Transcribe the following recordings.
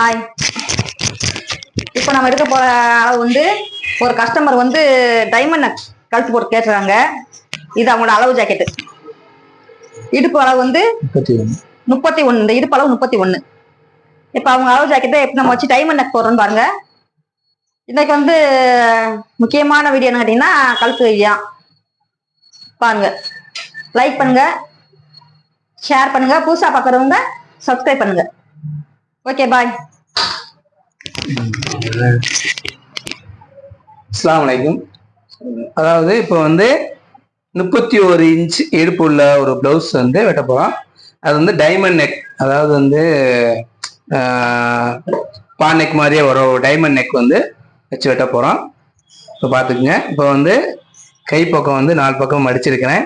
Hi இப்போ நம்ம எடுக்க போற அளவு வந்து ஒரு கஸ்டமர் வந்து டைமண்ட் கழுத்து போட்டு கேட்டுறாங்க இது அவங்களோட அளவு ஜாக்கெட்டு இடுப்பு அளவு வந்து முப்பத்தி ஒன்று இந்த இடுப்பு அளவு முப்பத்தி ஒன்று இப்போ அவங்க அளவு ஜாக்கெட்டை எப்படி நம்ம வச்சு டைமண்ட் நெக் போடுறோம்னு பாருங்க. இன்னைக்கு வந்து முக்கியமான வீடியோ என்ன கேட்டீங்கன்னா கழுத்து வையா பாருங்க. லைக் பண்ணுங்க. ஷேர் பண்ணுங்க. புதுசா பார்க்குறவங்க சப்ஸ்கிரைப் பண்ணுங்க. ஓகே பாய் அஸ்லாம் வலைக்கும் அதாவது இப்போ வந்து முப்பத்தி ஒரு இன்ச் இடுப்பு உள்ள ஒரு ப்ளவுஸ் வந்து வெட்ட போகிறோம் அது வந்து டைமண்ட் நெக் அதாவது வந்து பான் நெக் மாதிரியே வரும் டைமண்ட் நெக் வந்து வச்சு வெட்ட போகிறோம் இப்போ பார்த்துக்குங்க இப்போ வந்து கை பக்கம் வந்து நாலு பக்கம் மடிச்சிருக்கிறேன்.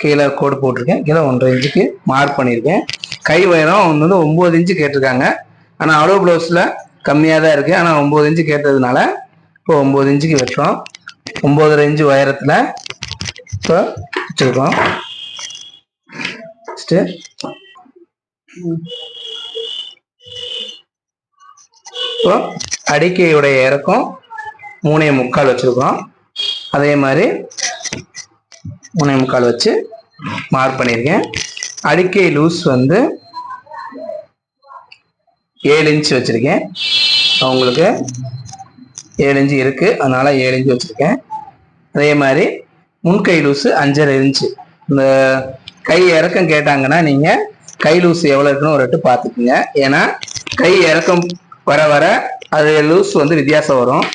கீழே கோடு போட்டிருக்கேன். கீழே ஒன்றரை இன்ச்சுக்கு மார்க் பண்ணியிருக்கேன். கை உயரம் வந்து ஒம்பது இன்ச்சு கேட்டிருக்காங்க. ஆனால் அளவு ப்ளவுஸில் கம்மியாக தான் இருக்குது ஆனால் ஒம்பது இன்ச்சு கேட்டதுனால இப்போ ஒம்பது இன்ச்சுக்கு வெட்டுறோம். ஒம்பதரை இன்ச்சு உயரத்தில் இப்போ வச்சுருக்கோம். ஃபஸ்ட்டு இப்போ அடிக்கையுடைய இறக்கம் மூணே முக்கால் வச்சுருக்கோம். அதே மாதிரி மூணே முக்கால் வச்சு மார்க் பண்ணியிருக்கேன். அடிக்கை லூஸ் வந்து ஏழு இன்ச் வச்சுருக்கேன். உங்களுக்கு ஏழு இன்ச்சு இருக்குது அதனால் ஏழு இன்ச்சு வச்சுருக்கேன். அதே மாதிரி முன்கை லூஸு அஞ்சரை இன்ச்சு இந்த கை இறக்கம் கேட்டாங்கன்னா நீங்கள் கை லூஸ் எவ்வளோ இருக்குன்னு ஒரு எட்டு பார்த்துக்குங்க. ஏன்னா கை இறக்கம் வர வர அது லூஸ் வந்து வித்தியாசம் வரும்.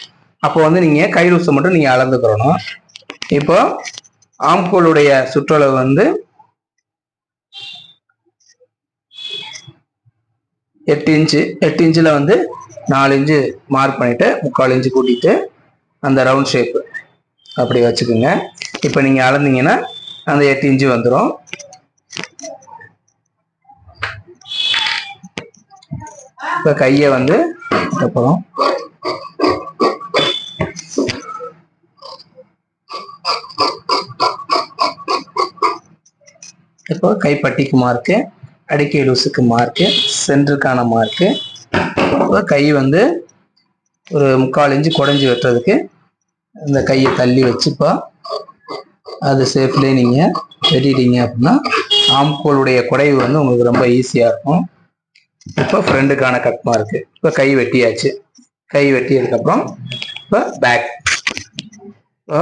அப்போ வந்து நீங்கள் கை லூஸை மட்டும் நீங்கள் அளந்துக்கிறணும் இப்போ ஆம்கோளுடைய சுற்றளவு வந்து எட்டு இன்ச்சு எட்டு இன்ச்சில் வந்து நாலு இன்ச்சு மார்க் பண்ணிவிட்டு முக்கால் இன்ச்சு கூட்டிகிட்டு அந்த ரவுண்ட் ஷேப்பு அப்படி வச்சுக்கோங்க. இப்போ நீங்கள் அளந்தீங்கன்னா அந்த எட்டு இன்ச்சு வந்துடும் இப்போ கையை வந்து அப்புறம் இப்போ கைப்பட்டிக்கு மார்க்கு அடிக்கை லூஸுக்கு மார்க்கு சென்டருக்கான மார்க்கு இப்போ கை வந்து ஒரு முக்கால் இன்ச்சு குடஞ்சி வெட்டுறதுக்கு இந்த கையை தள்ளி வச்சுப்பா. அது சேஃப்லேயே நீங்கள் வெட்டிட்டீங்க அப்படின்னா ஆம்கோளுடைய குடைவு வந்து உங்களுக்கு ரொம்ப ஈஸியாக இருக்கும். இப்போ ஃப்ரெண்டுக்கான கட் மார்க்கு இப்போ கை வெட்டியாச்சு. கை வெட்டியதுக்கப்புறம் இப்போ பேக் இப்போ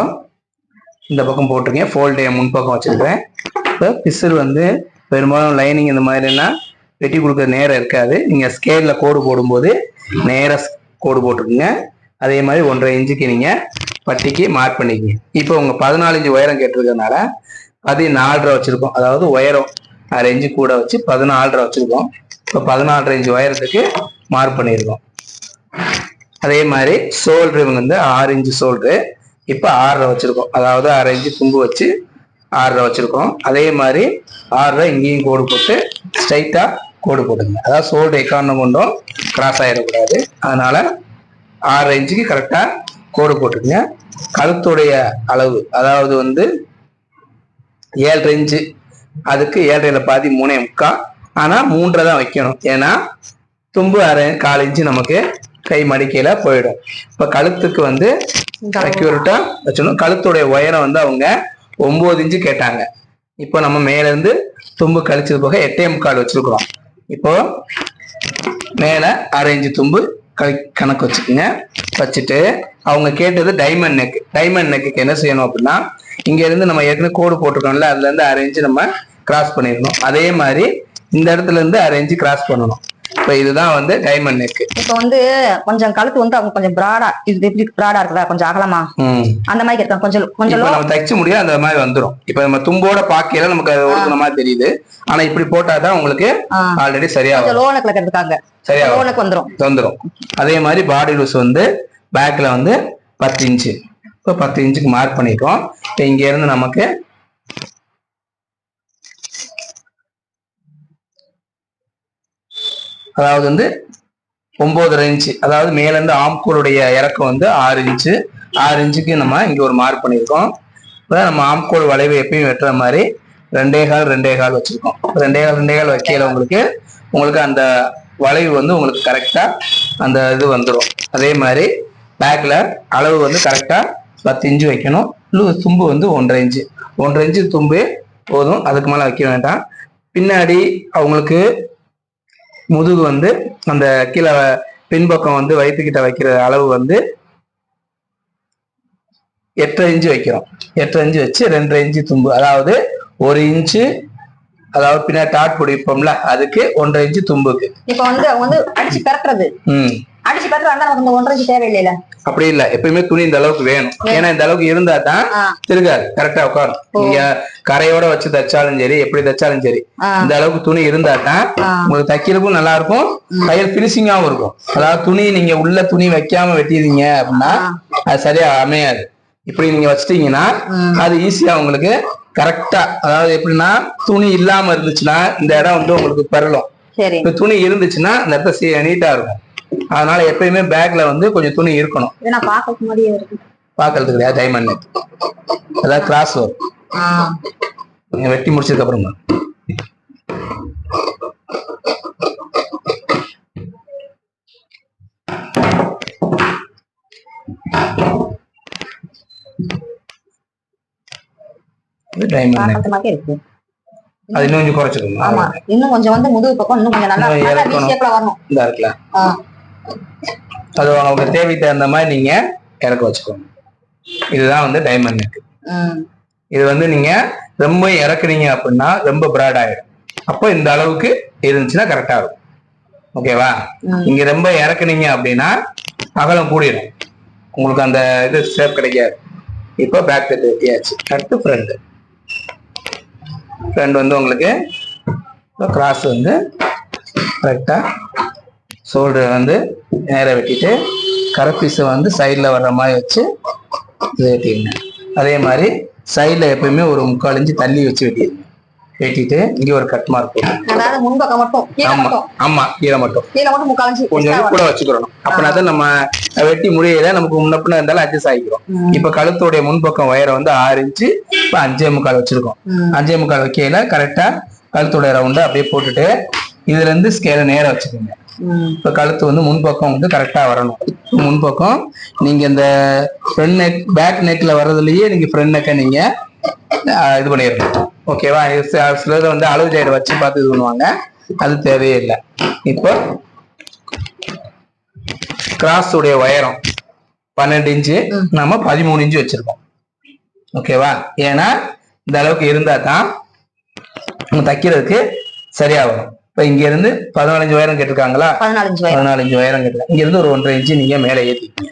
இந்த பக்கம் போட்டிருக்கேன். ஃபோல்டே முன்பக்கம் வச்சுருக்கேன் இப்போ பிசில் வந்து பெரும்பாலும் லைனிங் இந்த மாதிரிலாம் வெட்டி கொடுக்குற நேரம் இருக்காது. நீங்கள் ஸ்கேலில் கோடு போடும்போது நேராக கோடு போட்டுருக்குங்க அதே மாதிரி ஒன்றரை இன்ச்சுக்கு நீங்கள் பட்டிக்கு மார்க் பண்ணிக்கங்க. இப்போ உங்கள் பதினாலு உயரம் கேட்டிருக்கறனால பதினாலரை வச்சுருக்கோம். அதாவது உயரம் அரை இன்ச்சு கூட வச்சு பதினாலரை வச்சுருக்கோம். இப்போ பதினாலரை இன்ச்சு உயரத்துக்கு மார்க் பண்ணியிருக்கோம். அதே மாதிரி சோல்ட்ரு வந்து ஆறு இன்ச்சு சோல்ட்ரு இப்போ ஆறரை வச்சுருக்கோம். அதாவது அரை இன்ச்சு தும்பு வச்சு ஆறரை வச்சுருக்கோம். அதே மாதிரி ஆறரை இங்கேயும் கோடு போட்டு ஸ்ட்ரைட்டாக கோடு போட்டுங்க அதாவது சோல்டு எக்காரணம் கொண்டும் கிராஸ் ஆகிடக்கூடாது அதனால ஆறரை இன்ச்சுக்கு கரெக்டாக கோடு போட்டுக்குங்க. கழுத்துடைய அளவு அதாவது வந்து ஏழரை இன்ச்சு அதுக்கு ஏழரையில பாதி மூணே முக்கால் ஆனால் மூன்றரை தான் வைக்கணும். ஏன்னா தும்பு அரை கால் இன்ச்சு நமக்கு கை மடிக்கையில போயிடும். இப்போ கழுத்துக்கு வந்து அக்யூரேட்டா வச்சிடணும் கழுத்துடைய உயரம் வந்து அவங்க ஒன்பது இன்ச்சு கேட்டாங்க. இப்போ நம்ம மேல இருந்து தும்பு கழிச்சது போக எட்டே முக்கால் வச்சிருக்கிறோம். இப்போ மேல அரை இன்ச்சு தும்பு கழி- கணக்கு வச்சுக்கோங்க. வச்சுட்டு அவங்க கேட்டது டைமண்ட் நெக் டைமண்ட் நெக்குக்கு என்ன செய்யணும் அப்படின்னா இங்க இருந்து நம்ம ஏற்கனவே கோடு போட்டிருக்கோம்ல அதுல இருந்து அரை இன்ச்சு நம்ம கிராஸ் பண்ணிடணும். அதே மாதிரி இந்த இடத்துல இருந்து அரை இன்ச்சு கிராஸ் பண்ணணும். இப்போ இதுதான் வந்து டைமண்ட் நெக் இப்போ வந்து கொஞ்சம் கழுத்து வந்து அவங்க கொஞ்சம் பிராடா இது எப்படி பிராடா இருக்குல்ல கொஞ்சம் அகலமா? அந்த மாதிரி இருக்காங்க கொஞ்சம் கொஞ்சம் நம்ம தைச்சு முடியும் அந்த மாதிரி வந்துடும் இப்போ நம்ம தும்போட பாக்கையில நமக்கு அது ஒடுக்குன மாதிரி தெரியுது. ஆனா இப்படி போட்டாதான் உங்களுக்கு ஆல்ரெடி சரியா வரும். லோ நெக்ல இருக்காங்க சரியா லோ நெக் வந்துரும். வந்துடும் அதே மாதிரி பாடி லூஸ் வந்து பேக்ல வந்து பத்து இன்ச்சு இப்போ பத்து இன்ச்சுக்கு மார்க் பண்ணிட்டோம். இப்போ இங்க இருந்து நமக்கு அதாவது வந்து ஒன்பதரை இன்ச்சு. அதாவது மேலேருந்து ஆம்கோளுடைய இறக்கம் வந்து ஆறு இன்ச்சு. ஆறு இன்ச்சுக்கு நம்ம இங்கே ஒரு மார்க் பண்ணியிருக்கோம். இப்போ நம்ம ஆம்கோல் வளைவு எப்பயும் வெட்டுற மாதிரி ரெண்டே கால் ரெண்டே கால் வச்சுருக்கோம். ரெண்டே கால் ரெண்டே கால் வைக்கல உங்களுக்கு உங்களுக்கு அந்த வளைவு வந்து உங்களுக்கு கரெக்டாக அந்த இது வந்துடும் அதே மாதிரி பேக்கில் அளவு வந்து கரெக்டாக பத்து இன்ச்சு வைக்கணும். தும்பு வந்து ஒன்றரை இன்ச்சு. ஒன்றரை இன்ச்சு தும்பு போதும். அதுக்கு மேலே வைக்க வேண்டாம். பின்னாடி அவங்களுக்கு முதுகு வந்து அந்த கீழே பின்பக்கம் வந்து வயிற்றுக்கிட்ட வைக்கிற அளவு வந்து எட்டரை இன்ச்சு வைக்கிறோம். எட்டரை இன்ச்சு வச்சு ரெண்டரை இன்ச்சு தும்பு. அதாவது ஒரு இன்ச்சு அதாவது பின்னாடி டாட் பிடிப்போம்ல அதுக்கு ஒன்றரை இன்ச்சு தும்புக்கு. இப்ப வந்து அவங்க வந்து அடிச்சு ம். அடிச்சு இந்த ஒன்றரை இன்ச்சு தேவையில்லைல அப்படி இல்ல. எப்பயுமே துணி இந்த அளவுக்கு வேணும். ஏன்னா இந்த அளவுக்கு இருந்தா தான். திருகாது கரெக்டா உட்காரும் நீங்க கரையோட வச்சு தைச்சாலும் சரி எப்படி தைச்சாலும் சரி. இந்த அளவுக்கு துணி இருந்தா தான். உங்களுக்கு தைக்கிறதுக்கும் நல்லா இருக்கும் தையல் பினிஷிங்காவும் இருக்கும். அதாவது துணி நீங்க உள்ள துணி வைக்காம வெட்டிடுறீங்க அப்படின்னா அது சரியா அமையாது. இப்படி நீங்க வச்சிட்டீங்கன்னா அது ஈஸியா உங்களுக்கு கரெக்டா அதாவது எப்படின்னா துணி இல்லாம இருந்துச்சுன்னா இந்த இடம் வந்து உங்களுக்கு பெறலும். துணி இருந்துச்சுன்னா அந்த இடத்த நீட்டா இருக்கும். அதனால எப்பயுமே பேக்ல வந்து கொஞ்சம் துணி இருக்கணும். பாக்குறது கிடையாது டைமண்ட் நெக் அதாவது கிராஸ் வரும் வெட்டி முடிச்சதுக்கு அப்புறமா. அது இன்னும் கொஞ்சம் குறைச்சிக்கணும். ஆமா இன்னும் கொஞ்சம் வந்து முதுகு பக்கம் இன்னும் கொஞ்சம் நல்லா வரணும். இந்த ஆ. அது அவங்க தேவைக்கு தகுந்த மாதிரி நீங்க இறக்க வச்சுக்கோங்க. இதுதான் வந்து டைமண்ட் நெக். இது வந்து நீங்க ரொம்ப இறக்குனீங்க அப்படின்னா ரொம்ப பிராட் ஆயிடும். அப்போ இந்த அளவுக்கு இருந்துச்சுன்னா கரெக்டா இருக்கும். ஓகேவா ம். இங்க ரொம்ப இறக்குனீங்க அப்படின்னா அகலம் கூடிடும் உங்களுக்கு அந்த இது ஷேப் கிடைக்காது. இப்போ பேக் தட்டு வெட்டியாச்சு அடுத்து ஃப்ரண்ட் ஃப்ரண்ட் வந்து உங்களுக்கு கிராஸ் வந்து கரெக்டா ஷோல்டர் வந்து நேரா வெட்டிட்டு கரப்பீஸை வந்து சைடில் வர்ற மாதிரி வச்சு இது வெட்டிடுங்க. அதே மாதிரி சைடில் எப்பயுமே ஒரு முக்கால் இன்ச்சு தள்ளி வச்சு வெட்டிடுங்க. வெட்டிட்டு இங்கே ஒரு கட் மார்க் முன்பக்கம் மட்டும் ஆமா ஆமா கீழே மட்டும். கீழே மட்டும் முக்கால் கொஞ்சம் கூட வச்சுக்கிறோம் அப்படின்னா தான் நம்ம வெட்டி முடியல நமக்கு முன்ன பின்ன இருந்தாலும் அட்ஜஸ்ட் ஆகிக்கிறோம். இப்ப கழுத்துடைய முன்பக்கம் உயரம் வந்து ஆறு இன்ச்சு இப்ப அஞ்சே முக்கால் வச்சிருக்கோம். அஞ்சே முக்கால் வைக்கையில கரெக்டா கழுத்துடைய ரவுண்டை அப்படியே போட்டுட்டு இதுல இருந்து ஸ்கேலை நேரா வச்சுக்கோங்க. இப்ப கழுத்து வந்து முன்பக்கம் வந்து கரெக்டா வரணும். முன்பக்கம் நீங்க இந்த ஃப்ரண்ட் நெக் பேக் நெக்ல வர்றதுலயே நீங்க ஃப்ரண்ட் நெக்கை நீங்க இது பண்ணிடணும். ஓகேவா சிலர் வந்து அளவு ஜெயரை வச்சு பார்த்து இது பண்ணுவாங்க. அது தேவையே இல்லை. இப்போ கிராஸ் உடைய உயரம் பன்னெண்டு இன்ச்சு நம்ம பதிமூணு இன்ச்சு வச்சிருக்கோம். ஓகேவா ஏன்னா இந்த அளவுக்கு இருந்தா தான் தைக்கிறதுக்கு சரியா வரும் இப்ப இங்க இருந்து பதினாலஞ்சு உயரம் கேட்டிருக்காங்களா? பதினாலஞ்சு உயரம் கேட்டிருக்காங்க. இங்க இருந்து ஒரு ஒன்றரை இன்ச்சு நீங்க மேலே ஏத்திக்கீங்க.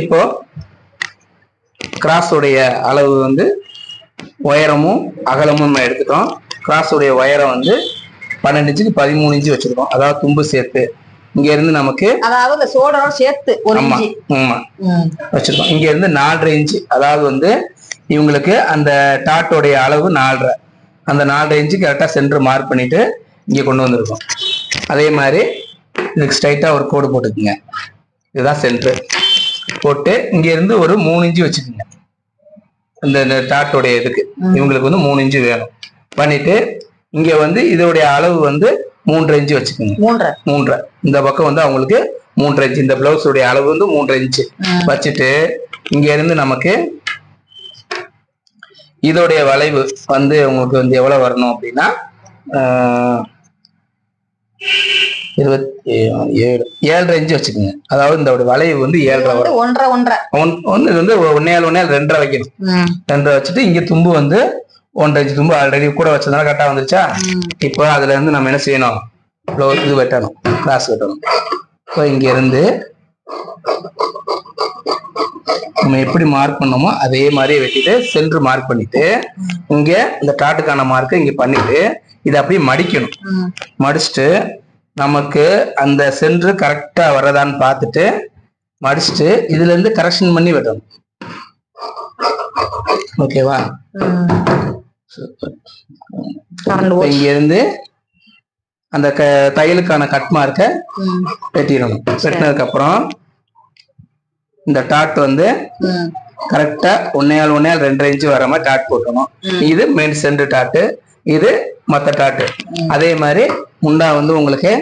இப்போ கிராஸ் உடைய அளவு வந்து உயரமும் அகலமும் நம்ம எடுத்துட்டோம். கிராஸ் உடைய உயரம் வந்து பன்னெண்டு இன்ச்சுக்கு பதிமூணு இன்ச்சு வச்சிருக்கோம். அதாவது தும்பு சேர்த்து. இங்க இருந்து நமக்கு அதாவது சோடரோட சேர்த்து ஒரு இன்ச்சு ஆமா. வச்சிருக்கோம். இங்க இருந்து நாலரை இன்ச்சு அதாவது வந்து இவங்களுக்கு அந்த டாட்டோடைய அளவு நாலரை. அந்த நாலரை இன்ச்சு கரெக்டா சென்டர் மார்க் பண்ணிட்டு இங்க கொண்டு வந்திருக்கோம். அதே மாதிரி இதுக்கு ஸ்ட்ரைட்டா ஒரு கோடு போட்டுக்குங்க. இதுதான் சென்டர் போட்டு இங்க இருந்து ஒரு மூணு இன்ச்சு வச்சுக்கோங்க. இந்த இந்த டாட்டோடைய இதுக்கு. இவங்களுக்கு வந்து மூணு இன்ச்சு வேணும். பண்ணிட்டு இங்க வந்து இதோடைய அளவு வந்து மூன்றரை இன்ச்சு வச்சுக்கோங்க. மூன்றரை மூன்றரை இந்த பக்கம் வந்து அவங்களுக்கு மூன்றரை இன்ச்சு இந்த பிளவுஸ் உடைய அளவு வந்து மூன்றரை இன்ச்சு. வச்சுட்டு இங்க இருந்து நமக்கு இதோடைய வளைவு வந்து உங்களுக்கு வந்து எவ்வளவு வரணும் அப்படின்னா இருபத்தி ஏழு ஏழரை இன்ச்சு வச்சுக்கோங்க. அதாவது இந்த வளைவு வந்து ஏழரை வரும். ஒன்றரை ஒன்றரை. ஒன் ஒன்று இது வந்து ஒன்னேழு ஒன்னேழு ரெண்டரை வைக்கணும். ரெண்டரை வச்சுட்டு இங்க தும்பு வந்து ஒன்றரை இன்ச்சு தும்பு ஆல்ரெடி கூட வச்சதுனால கரெக்டா வந்துருச்சா. இப்போ அதுல இருந்து நம்ம என்ன செய்யணும்? இது வெட்டணும். கிளாஸ் வெட்டணும். இப்போ இங்க இருந்து நம்ம எப்படி மார்க் பண்ணோமோ அதே மாதிரி வெட்டிட்டு சென்டர் மார்க் பண்ணிட்டு இங்க இந்த டாட்டுக்கான மார்க்கை இங்க பண்ணிட்டு இதை அப்படியே மடிக்கணும். மடிச்சுட்டு நமக்கு அந்த சென்டர் கரெக்டா வர்றதான்னு பார்த்துட்டு மடிச்சுட்டு இதுல இருந்து கரெக்ஷன் பண்ணி வெட்டணும். ஓகேவா இங்க இருந்து அந்த க தையலுக்கான கட் மார்க்கை. வெட்டிடணும் வெட்டினதுக்கு அப்புறம் இந்த டாட் வந்து. கரெக்டா ஒன்னேகால் ஒன்னேகால் ரெண்டரை இன்ச்சு வர மாதிரி டாட் போட்டணும். இது மெயின் சென்டர் டாட்டு இது மத்த டாட்டு. அதே மாதிரி முண்டா வந்து உங்களுக்கு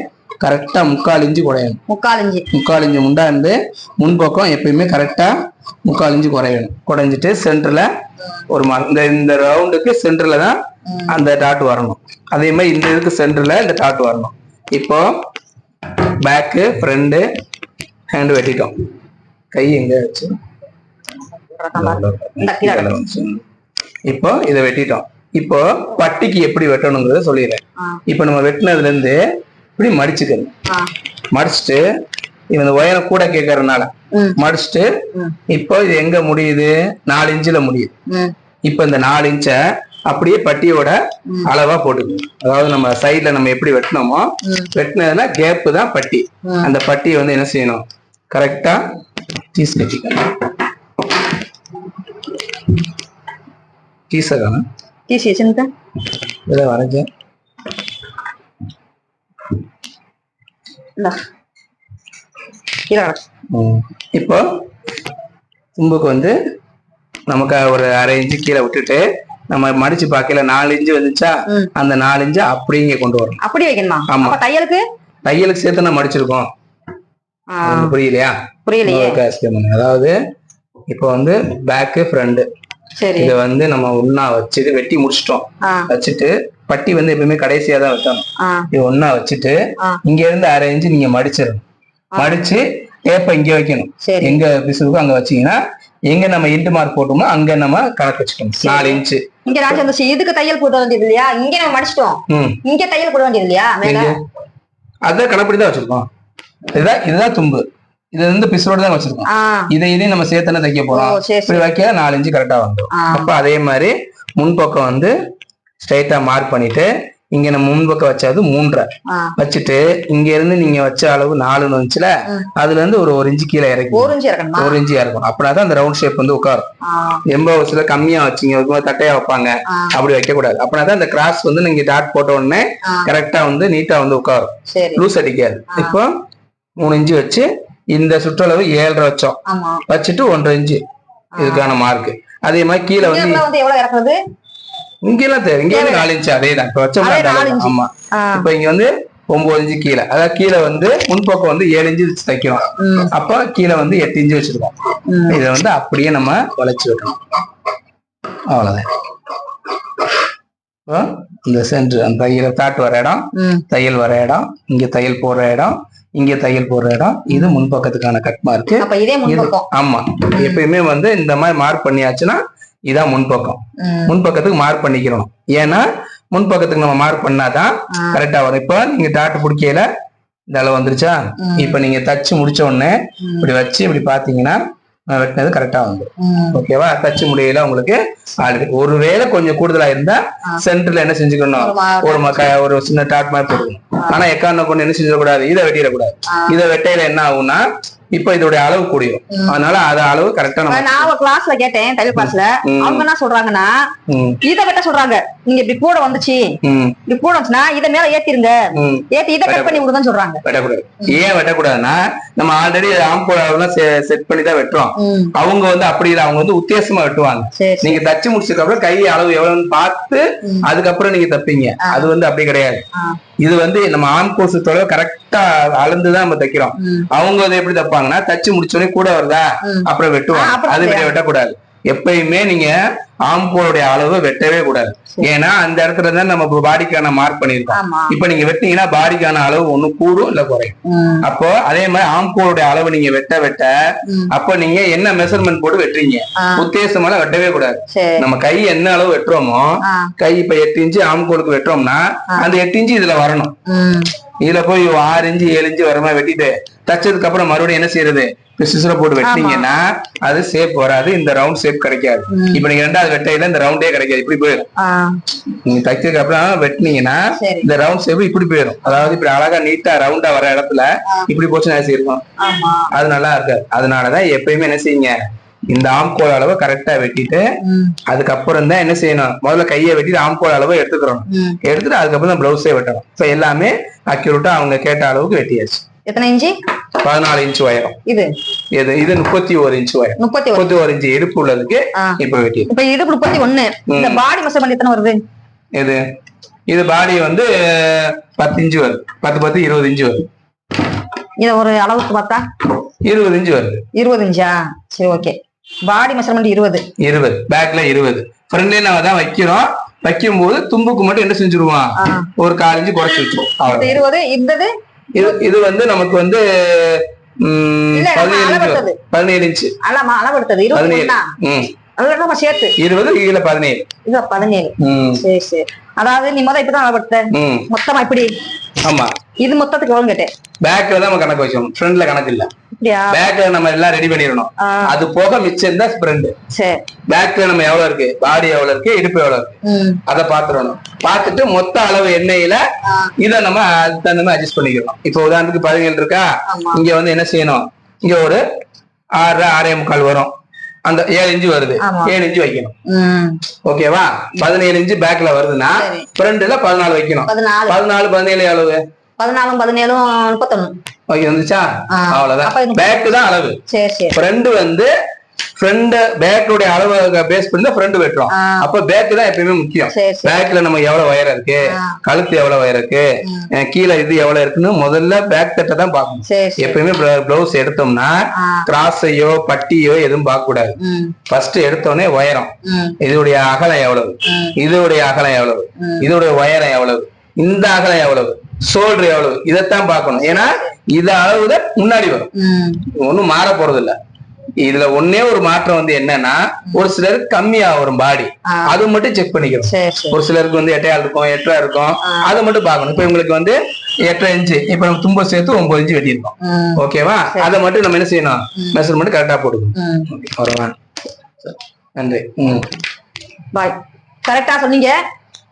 கரெக்டா முக்கால் இன்ச்சு குறையணும். முக்கால் இஞ்சி முக்கால் இன்ச்சு முண்டா இருந்து முன்பக்கம் எப்பயுமே கரெக்டா முக்கால் இன்ச்சு குறையணும். குறைஞ்சிட்டு சென்டர்ல ஒரு இந்த இந்த ரவுண்டுக்கு சென்டர்ல தான். அந்த டாட் வரணும். அதே மாதிரி இந்த இதுக்கு சென்டர்ல இந்த டாட் வரணும். இப்போ பேக்கு ஃப்ரண்ட் ஹேண்ட் வெட்டிட்டோம். கை எங்க வச்சு. இப்போ இதை வெட்டிட்டோம். இப்போ பட்டிக்கு எப்படி வெட்டணுங்கிறத சொல்லிடுறேன். இப்போ நம்ம வெட்டினதுல இருந்து இப்படி மடிச்சுக்கணும். மடிச்சுட்டு இந்த உயரம் கூட கேட்கறதுனால ம். மடிச்சுட்டு. இப்போ இது எங்க முடியுது நாலு இன்ச்சுல முடியுது. இப்போ இந்த நாலு இன்ச்ச அப்படியே பட்டியோட. அளவா போட்டுக்கணும் அதாவது நம்ம சைடுல நம்ம எப்படி வெட்டினோமோ ம். வெட்டினதுல கேப்பு தான் பட்டி. அந்த பட்டியை வந்து என்ன செய்யணும் கரெக்டா சீஸ் கட்டிக்கணும் சீஸை காணும் வரைஞ்சேன் இந்த கீழே கிடக்கு. ம். இப்போ தும்புக்கு வந்து நமக்கு ஒரு அரை இன்ச்சு கீழே விட்டுட்டு நம்ம மடிச்சு பார்க்கல நாலு இன்ச்சு வந்துச்சா. அந்த நாலு இன்ச்சு அப்படியே கொண்டு வரணும். அப்படி வைக்கணுமா? ஆமா. தையலுக்கு? தையலுக்கு சேர்த்து நம்ம மடிச்சிருக்கோம். புரியலையா? புரியலையே. அதாவது இப்போ வந்து பேக்கு ஃப்ரண்ட் சரி. இதை வந்து நம்ம ஒண்ணா வச்சுட்டு வெட்டி முடிச்சிட்டோம். வச்சுட்டு பட்டி வந்து எப்பவுமே கடைசியா தான் வெட்டணும் ஆ. இது ஒண்ணா வச்சுட்டு. இங்க இருந்து அரை இன்ச்சு நீங்க மடிச்சிடணும். மடிச்சு டேப்பை இங்க வைக்கணும். எங்க பிசுருக்கோ அங்க வச்சீங்கன்னா எங்க நம்ம இன்ட்டு மார்க் போட்டோமோ அங்க நம்ம கணக்கு வச்சுக்கணும். நாலு இன்ச்சு இங்க ராஜா இதுக்கு தையல் போட வேண்டியது இல்லையா? இங்க நம்ம மடிச்சிட்டோம். இங்க தையல் போட வேண்டியது இல்லையா? அதான் கணப்படி தான் வச்சிருக்கோம். இதுதான் இதுதான் தும்பு. இது வந்து பிசுரோட தான் வச்சிருக்கோம். இதை இதையும் நம்ம சேர்த்தானே தைக்க போறோம். இப்படி வைக்க நாலு இன்ச்சு கரெக்டா வந்துடும் அப்ப அதே மாதிரி முன்பக்கம் வந்து ஸ்ட்ரைட்டா மார்க் பண்ணிட்டு இங்க நம்ம முன்பக்கம் வச்சது மூன்றரை. வச்சுட்டு இங்க இருந்து நீங்க வச்ச அளவு நாலுன்னு வந்துச்சுல. அதுல இருந்து ஒரு ஒரு இன்ச்சு கீழே இறக்கி. ஒரு இன்ச்சு இறக்கணுமா? ஒரு இன்ச்சு இறக்கும் அப்படின்னா தான் அந்த ரவுண்ட் ஷேப் வந்து உட்காரும். எண்பது வருஷத்துல கம்மியா வச்சீங்க தட்டையா வைப்பாங்க. அப்படி வைக்க கூடாது அப்படின்னா தான் அந்த கிராஸ் வந்து நீங்க டாட் போட்ட உடனே கரெக்டா வந்து நீட்டா வந்து உட்காரும். லூஸ் அடிக்காது. இப்போ மூணு இன்ச்சு வச்சு இந்த சுற்றளவு ஏழரை வச்சோம். வச்சுட்டு ஒன்றரை இன்ச்சு. இதுக்கான மார்க் அதே மாதிரி கீழே வந்து உள்ள வந்து எவ்வளவு இறக்குறது இங்க எல்லாம் தெரியும் இங்க வந்து நாலு இன்ச்சு அதே தான் இப்ப. இன்ச்சு. ஆமா. இப்ப இங்க வந்து ஒன்பது இன்ச்சு கீழே. அதாவது கீழே வந்து முன்பக்கம் வந்து ஏழு இன்ச்சு வச்சு தைக்கிறோம். அப்ப கீழே வந்து எட்டு இன்ச்சு வச்சிருக்கோம். இதை வந்து அப்படியே நம்ம வளைச்சு விடணும் அவ்வளவுதான். இந்த சென்டர் அந்த தையல் தாட்டு வர இடம் தையல் வர இடம் இங்க தையல் போடுற இடம் இங்க தையல் போடுற இடம் இது முன்பக்கத்துக்கான கட் முன்பக்கம். ஆமா. எப்பயுமே வந்து இந்த மாதிரி மார்க் பண்ணியாச்சுன்னா இதான் முன்பக்கம். முன்பக்கத்துக்கு மார்க் பண்ணிக்கிறோம். ஏன்னா முன்பக்கத்துக்கு நம்ம மார்க் பண்ணாதான். கரெக்டா வரும். இப்போ நீங்க டாட்டு பிடிக்கையில இந்த அளவு வந்துருச்சா. இப்ப நீங்க தச்சு முடிச்ச உடனே இப்படி வச்சு இப்படி பாத்தீங்கன்னா வெட்டினது கரெக்டா வந்துடும் ஓகேவா தச்சு முடியல உங்களுக்கு ஆல்ரெடி ஒருவேளை கொஞ்சம் கூடுதலா இருந்தா. சென்டர்ல என்ன செஞ்சுக்கணும்? ஒரு மக்க ஒரு சின்ன டாட் மாதிரி போட்டுக்கணும். ஆனா எக்காரணம் கொண்டு என்ன செஞ்சிடக்கூடாது? இதை வெட்டிடக்கூடாது. இதை வெட்டையில என்ன ஆகும்னா இப்ப இதோடைய அளவு கூடியும். அதனால அது அளவு கரெக்டா நம்ம நான் கிளாஸ்ல கேட்டேன் தையல் கிளாஸ்ல. அவங்க என்ன சொல்றாங்கன்னா இதை வெட்ட சொல்றாங்க. நீங்க இப்படி கூட வந்துச்சு. இப்படி கூட வந்துச்சுன்னா இதை மேல ஏத்திருங்க. ஏத்தி இதை கட் பண்ணி விடுங்கன்னு சொல்றாங்க. வெட்டக்கூடாது. ஏன் வெட்டக்கூடாதுன்னா நம்ம ஆல்ரெடி ஆம்போல் அளவுலாம் செட் பண்ணி தான் வெட்டுறோம். அவங்க வந்து அப்படி இல்லை. அவங்க வந்து உத்தேசமா வெட்டுவாங்க. நீங்க தச்சு முடிச்சதுக்கு அப்புறம் கை அளவு எவ்வளவுன்னு பார்த்து. அதுக்கப்புறம் நீங்க தப்பீங்க. அது வந்து அப்படி கிடையாது. இது வந்து நம்ம ஆம் கோர்ஸ் தொலைவு கரெக்டா அளந்துதான் நம்ம தைக்கிறோம். அவங்க வந்து எப்படி தப்பாங்கன்னா தச்சு முடிச்ச உடனே கூட வருதா. அப்புறம் வெட்டுவாங்க. அது விட? வெட்டக்கூடாது எப்பயுமே நீங்க ஆம்போலுடைய அளவு வெட்டவே கூடாது. ஏன்னா அந்த இடத்துல தான் நம்ம பாடிக்கான மார்க் பண்ணிருக்கோம் இப்ப நீங்க வெட்டீங்கன்னா பாடிக்கான அளவு ஒண்ணு கூடும் இல்ல குறையும். அப்போ அதே மாதிரி ஆம்போலுடைய அளவு நீங்க வெட்ட வெட்ட அப்ப நீங்க என்ன மெஷர்மெண்ட் போட்டு வெட்டுறீங்க? ஆ. உத்தேசமெல்லாம் வெட்டவே கூடாது. நம்ம கை என்ன அளவு வெட்டுறோமோ கை இப்ப எட்டு இன்ச்சு ஆம்கோலுக்கு வெட்டுறோம்னா. அந்த எட்டு இன்ச்சு இதுல வரணும். இதுல போய் ஆறு இன்ச்சு ஏழு இன்ச்சு வர மாதிரி வெட்டிட்டு தச்சதுக்கு அப்புறம் மறுபடியும் என்ன செய்யறது? சிசுரை போட்டு வெட்டினீங்கன்னா அது ஷேப் வராது. இந்த ரவுண்ட் ஷேப் கிடைக்காது. இப்ப நீங்க ரெண்டாவது வெட்டையில இந்த ரவுண்டே கிடைக்காது. இப்படி போயிடும். நீங்க தைச்சதுக்கு அப்புறம் வெட்டினீங்கன்னா இந்த ரவுண்ட் ஷேப் இப்படி போயிடும். அதாவது இப்படி அழகா நீட்டா ரவுண்டா வர இடத்துல. இப்படி போச்சுன்னா என்ன செய்யும் ஆமா. அது நல்லா இருக்காது. அதனாலதான் எப்பயுமே என்ன செய்யுங்க? இந்த ஆம்கோல் அளவை கரெக்டா வெட்டிட்டு அதுக்கப்புறம் தான் என்ன செய்யணும்? முதல்ல கையை வெட்டிட்டு ஆம்கோல் அளவை எடுத்துக்கிறோம் எடுத்துட்டு அதுக்கப்புறம் தான் பிளவுஸே வெட்டணும். ஸோ எல்லாமே அக்யூரேட்டா அவங்க கேட்ட அளவுக்கு வெட்டியாச்சு. எத்தனை இன்ச்சு? பதினாலு இன்ச் உயரம். இது. இது இது முப்பத்தி ஒரு இன்ச் உயரம். முப்பத்தி முப்பத்தி ஒரு இன்ச் இடுப்பு உள்ளதுக்கு. இப்ப வெட்டி இப்ப இடுப்பு முப்பத்தி ஒண்ணு இந்த பாடி மெஷர்மெண்ட் எத்தனை வருது? இது இது பாடி வந்து பத்து இன்ச்சு வருது. பத்து பத்து இருபது இன்ச்சு வருது. இத ஒரு அளவுக்கு பார்த்தா? இருபது இன்ச்சு வருது. இருபது இன்ச்சா? சரி ஓகே பாடி மெஷர்மெண்ட் இருபது. இருபது. பேக்ல இருபது. ஃப்ரண்ட்ல நம்ம தான் வைக்கிறோம். வைக்கும் போது தும்புக்கு மட்டும் என்ன செஞ்சிருவோம். ஒரு கால் இன்ச்சு குறைச்சு வச்சிருவோம். இருபது இந்தது இது வந்து நமக்கு வந்து பதினேழு இன்ச்சு அளவெடுத்தது. இருபது நம்ம சேர்த்து. இருபது கீழே பதினேழு. இது பதினேழு. சரி சரி. அதாவது நீ முத இப்பதான் அளவெடுத்த? மொத்தமா இப்படி? ஆமா. இது மொத்தத்துக்கு எவ்வளவு கேட்டேன். பேக்ல தான் நம்ம கணக்கு வச்சோம். ஃப்ரண்ட்ல கணக்கு இல்ல. பேக்ல நம்ம எல்லாம் ரெடி பண்ணிடணும். அது போக மிச்சம் தான் ஃப்ரண்ட் சரி. பேக்ல நம்ம எவ்வளவு இருக்கு? பாடி எவ்வளவு இருக்கு? இடுப்பு எவ்வளவு இருக்கு? அதை பாத்துடணும் பார்த்துட்டு மொத்த அளவு எண்ணெயில. இதை நம்ம அதுக்கு தகுந்த மாதிரி அட்ஜஸ்ட் பண்ணிக்கணும். இப்போ உதாரணத்துக்கு பதினேழு இருக்கா? இங்க வந்து என்ன செய்யணும்? இங்க ஒரு ஆறு ஆறே முக்கால் வரும். அந்த ஏழு இன்ச்சு வருது. ஏழு இன்ச்சு வைக்கணும். ஓகேவா பதினேழு இன்ச்சு பேக்ல வருதுன்னா ஃப்ரண்ட்ல பதினாலு வைக்கணும். பதினாலு பதினேழு எவ்வளவு? பதினாலும் பதினேழும் முப்பத்தொன்னு. ஓகே வந்துச்சா. அவ்வளவுதான். பேக் தான் அளவு. சரி சரி. ஃப்ரண்ட் வந்து ஃப்ரண்ட் பேக்குடைய அளவு பேஸ் பண்ணி தான் ஃப்ரண்ட் வெட்டுறோம். அப்ப பேக் தான் எப்பயுமே முக்கியம். பேக்ல நம்ம எவ்வளவு உயரம் இருக்கு? கழுத்து எவ்வளவு உயரம் இருக்கு? கீழே இது எவ்வளவு இருக்குன்னு முதல்ல பேக் தட்டை தான் பார்க்கணும். எப்பயுமே பிளவுஸ் எடுத்தோம்னா கிராஸையோ பட்டியோ எதுவும் பார்க்க கூடாது. ஃபர்ஸ்ட் எடுத்தோடனே உயரம். இதோடைய அகலம் எவ்வளவு? இதோடைய அகலம் எவ்வளவு. இதோடைய உயரம் எவ்வளவு? இந்த அகலம் எவ்வளவு? ஷோல்டர் எவ்வளவு இதைத்தான் பார்க்கணும். ஏன்னா இது அளவுதான் முன்னாடி வரும். ம், ஒண்ணும் மாற போறது இல்ல இதுல ஒன்னே ஒரு மாற்றம் வந்து என்னன்னா ஒரு சிலருக்கு கம்மியா வரும் பாடி அது மட்டும் செக் பண்ணிக்கணும். ஒரு சிலருக்கு வந்து எட்டையால் இருக்கும் எட்டரை இருக்கும். அதை மட்டும் பார்க்கணும். இப்ப உங்களுக்கு வந்து எட்டரை இன்ச்சு இப்ப நம்ம தும்ப சேர்த்து ஒன்பது இன்ச்சு வெட்டியிருக்கோம். ஓகேவா. அதை மட்டும் நம்ம என்ன செய்யணும். மெஷர்மெண்ட் கரெக்டா போட்டுக்கணும். ம். Okay, வருவேன் நன்றி. பாய் கரெக்டா சொன்னீங்க.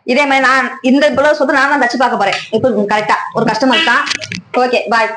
இதே மாதிரி நான் இந்த பிளவுஸ் வந்து நான் தான் தச்சு பார்க்க போறேன். இப்போ கரெக்டா ஒரு கஸ்டமர் தான் ஓகே பாய்